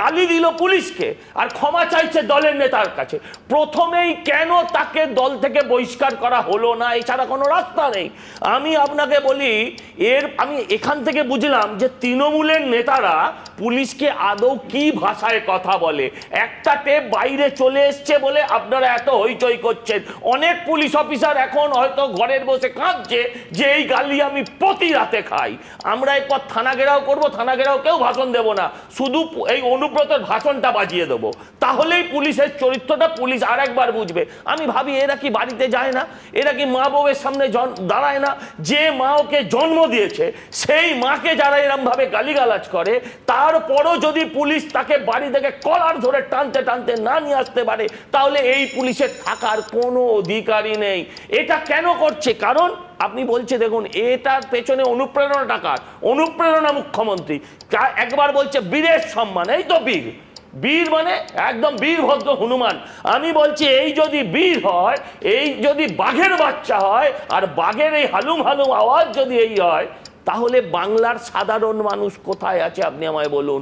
গালি দিল পুলিশকে আর ক্ষমা চাইছে দলের নেতার কাছে। প্রথমেই কেন তাকে দল থেকে বহিষ্কার করা হলো না, এছাড়া কোনো রাস্তা নেই। আমি আপনাকে বলি, এর আমি এখান থেকে বুঝলাম যে তৃণমূলের নেতারা পুলিশকে আদৌ কি ভাষায় কথা বলে? একটা টেপ বাইরে চলে এসছে বলে আপনারা এত হইচই করছেন। অনেক পুলিশ অফিসার এখন হয়তো ঘরের বসে কাঁদছে যে এই গালি আমি প্রতি রাতে খাই। আমরা এরপর থানা ঘেরাও করব থানা ঘেরাও কেউ ভাষণ দেব না। শুধু এই অনুব্রতর ভাষণটা বাজিয়ে দেবো। তাহলেই পুলিশের চরিত্রটা পুলিশ আরেকবার বুঝবে। আমি ভাবি, এরা কি বাড়িতে যায় না? এরা কি মা বউয়ের সামনে দাঁড়ায় না? যে মা ওকে জন্ম দিয়েছে, সেই মাকে যারা এরম ভাবে গালিগালাজ করে তারপরও যদি পুলিশ তাকে বাড়ি থেকে কলার ধরে টানতে টানতে না নিয়ে আসতে পারে, তাহলে এই পুলিশের থাকার কোনো অধিকারই নেই। এটা কেন করছে? কারণ আপনি বলছে, দেখুন, এটার পেছনে অনুপ্রেরণা টাকার অনুপ্রেরণা মুখ্যমন্ত্রী। একবার বলছে, বীরের সম্মান, এই তো বীর। বীর মানে একদম বীরভদ্র হনুমান। আমি বলছি, এই যদি বীর হয়, এই যদি বাঘের বাচ্চা হয়, আর বাঘের এই হালুম হালুম আওয়াজ যদি এই হয় তাহলে বাংলার সাধারণ মানুষ কোথায় আছে? আপনি আমায় বলুন।